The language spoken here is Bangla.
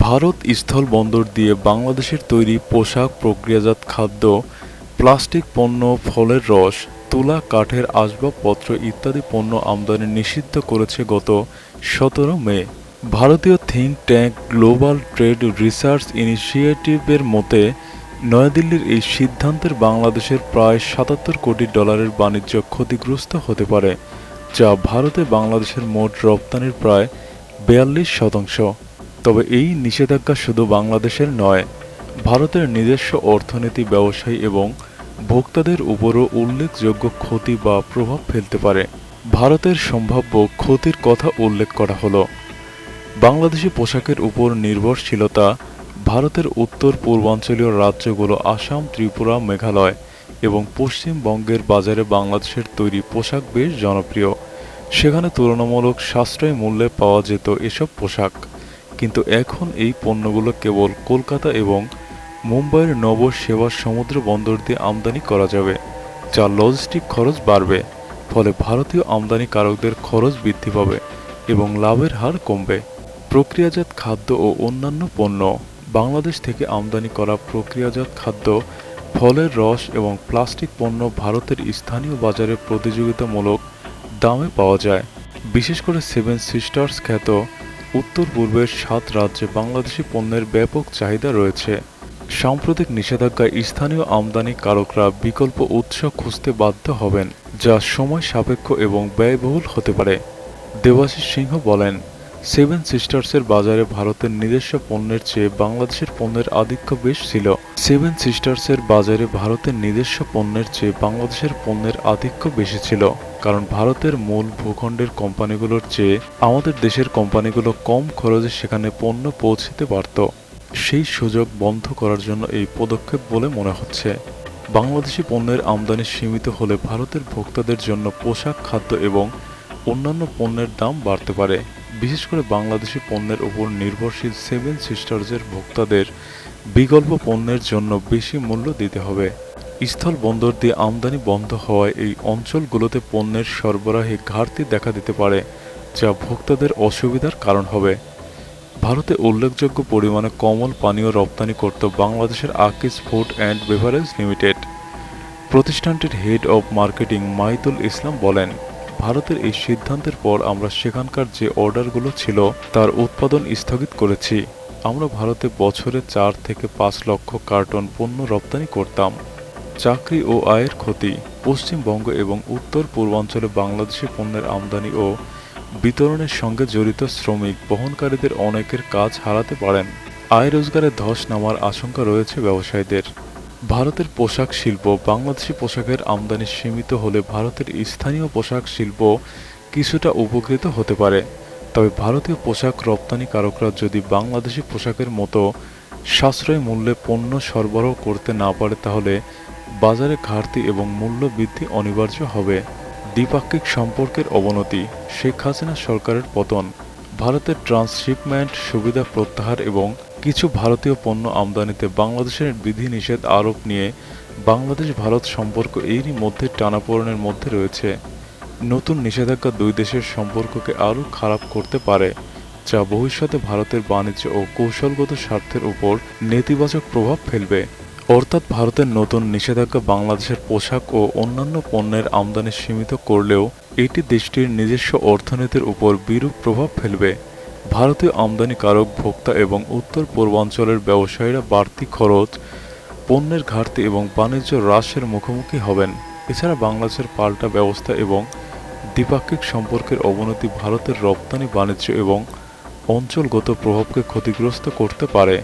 ভারত স্থল বন্দর দিয়ে বাংলাদেশের তৈরি পোশাক, প্রক্রিয়াজাত খাদ্য, প্লাস্টিক পণ্য, ফলের রস, তুলা, কাঠের আসবাবপত্র ইত্যাদি পণ্য আমদানি নিষিদ্ধ করেছে গত সতেরো মে। ভারতীয় think tank Global Trade Research ইনিশিয়েটিভের মতে, নয়াদিল্লির এই সিদ্ধান্তের বাংলাদেশের প্রায় সাতাত্তর কোটি ডলারের বাণিজ্য ক্ষতিগ্রস্ত হতে পারে, যা ভারতে বাংলাদেশের মোট রপ্তানির প্রায় বিয়াল্লিশ শতাংশ। তবে এই নিষেধাজ্ঞা শুধু বাংলাদেশের নয়, ভারতের নিজস্ব অর্থনীতি ব্যবসায়ী এবং ভোক্তাদের উপরও উল্লেখযোগ্য ক্ষতি বা প্রভাব ফেলতে পারে। ভারতের সম্ভাব্য ক্ষতির কথা উল্লেখ করা হলো। বাংলাদেশি পোশাকের উপর নির্ভরশীলতা, ভারতের উত্তর পূর্বাঞ্চলীয় রাজ্যগুলো আসাম, ত্রিপুরা, মেঘালয় এবং পশ্চিমবঙ্গের বাজারে বাংলাদেশের তৈরি পোশাক বেশ জনপ্রিয়। সেখানে তুলনামূলক সাশ্রয়ী মূল্যে পাওয়া যেত এসব পোশাক। কিন্তু এখন এই পণ্যগুলো কেবল কলকাতা এবং মুম্বাইয়ের নব সেবা সমুদ্র বন্দর দিয়ে আমদানি করা যাবে, যা লজিস্টিক খরচ বাড়বে, ফলে ভারতীয় আমদানিকারকদের খরচ বৃদ্ধি পাবে এবং লাভের হার কমবে। প্রক্রিয়াজাত খাদ্য ও অন্যান্য পণ্য, বাংলাদেশ থেকে আমদানি করা প্রক্রিয়াজাত খাদ্য, ফলের রস এবং প্লাস্টিক পণ্য ভারতের স্থানীয় বাজারে প্রতিযোগিতামূলক দামে পাওয়া যায়। বিশেষ করে সেভেন সিস্টার্স খ্যাত উত্তর পূর্বের সাত রাজ্যে বাংলাদেশি পণ্যের ব্যাপক চাহিদা রয়েছে। সাম্প্রতিক নিষেধাজ্ঞায় স্থানীয় আমদানিকারকরা বিকল্প উৎস খুঁজতে বাধ্য হবেন, যা সময় সাপেক্ষ এবং ব্যয়বহুল হতে পারে। দেবাশিস সিংহ বলেন সেভেন সিস্টার্সের বাজারে ভারতের নিজস্ব পণ্যের চেয়ে বাংলাদেশের পণ্যের আধিক্য বেশ ছিল। সেভেন সিস্টার্সের বাজারে ভারতের নিজস্ব পণ্যের চেয়ে বাংলাদেশের পণ্যের আধিক্য বেশি ছিল। কারণ ভারতের মূল ভূখণ্ডের কোম্পানিগুলোর চেয়ে আমাদের দেশের কোম্পানিগুলো কম খরচে সেখানে পণ্য পৌঁছতে পারত। সেই সুযোগ বন্ধ করার জন্য এই পদক্ষেপ বলে মনে হচ্ছে। বাংলাদেশি পণ্যের আমদানি সীমিত হলে ভারতের ভোক্তাদের জন্য পোশাক, খাদ্য এবং অন্যান্য পণ্যের দাম বাড়তে পারে। বিশেষ করে বাংলাদেশি পণ্যের উপর নির্ভরশীল সেভেন সিস্টার্সের ভোক্তাদের বিকল্প পণ্যের জন্য বেশি মূল্য দিতে হবে। স্থল বন্দর দিয়ে আমদানি বন্ধ হওয়ায় এই অঞ্চলগুলোতে পণ্যের সরবরাহে ঘাটতি দেখা দিতে পারে, যা ভোক্তাদের অসুবিধার কারণ হবে। ভারতে উল্লেখযোগ্য পরিমাণে কমল পানীয় রপ্তানি করত বাংলাদেশের Akij Food and Beverage Limited. প্রতিষ্ঠানটির head of marketing Maitul Islam বলেন ভারতের এই সিদ্ধান্তের পর আমরা সেখানকার যে অর্ডারগুলো ছিল, তার উৎপাদন স্থগিত করেছি। আমরা ভারতে বছরে চার থেকে পাঁচ লক্ষ কার্টন পণ্য রপ্তানি করতাম। চাকরি ও আয়ের ক্ষতি, পশ্চিমবঙ্গ এবং উত্তর পূর্বাঞ্চলে বাংলাদেশি পণ্যের আমদানি ও বিতরণের সঙ্গে জড়িত শ্রমিক বহনকারীদের অনেকের কাজ হারাতে পারেন। আয় রোজগারে ধস নামার আশঙ্কা রয়েছে ব্যবসায়ীদের। ভারতের পোশাক শিল্প বাংলাদেশি পোশাকের আমদানি সীমিত হলে ভারতের স্থানীয় পোশাক শিল্প কিছুটা উপকৃত হতে পারে। তবে ভারতীয় পোশাক রপ্তানিকারকরা যদি বাংলাদেশি পোশাকের মতো সাশ্রয়ী মূল্যে পণ্য সরবরাহ করতে না পারে, তাহলে বাজারে ঘাটতি এবং মূল্য বৃদ্ধি অনিবার্য হবে। দ্বিপাক্ষিক সম্পর্কের অবনতি, শেখ হাসিনা সরকারের পতন, ভারতের ট্রান্সশিপমেন্ট সুবিধা প্রত্যাহার এবং কিছু ভারতীয় পণ্য আমদানিতে বাংলাদেশের বিধিনিষেধ আরোপ নিয়ে বাংলাদেশ ভারত সম্পর্ক এরই মধ্যে টানাপোড়েনের মধ্যে রয়েছে। নতুন নিষেধাজ্ঞা দুই দেশের সম্পর্ককে আরও খারাপ করতে পারে, যা ভবিষ্যতে ভারতের বাণিজ্য ও কৌশলগত স্বার্থের উপর নেতিবাচক প্রভাব ফেলবে। অর্থাৎ ভারতের নতুন নিষেধাজ্ঞা বাংলাদেশের পোশাক ও অন্যান্য পণ্যের আমদানি সীমিত করলেও এটি দেশটির নিজস্ব অর্থনীতির উপর বিরূপ প্রভাব ফেলবে। ভারতীয় আমদানিকারক ভোক্তা এবং উত্তর পূর্বাঞ্চলের ব্যবসায়ীরা বাড়তি খরচ, পণ্যের ঘাটতি এবং বাণিজ্য হ্রাসের মুখোমুখি হবেন। এছাড়া বাংলাদেশের পাল্টা ব্যবস্থা এবং দ্বিপাক্ষিক সম্পর্কের অবনতি ভারতের রপ্তানি বাণিজ্য এবং অঞ্চলগত প্রভাবকে ক্ষতিগ্রস্ত করতে পারে।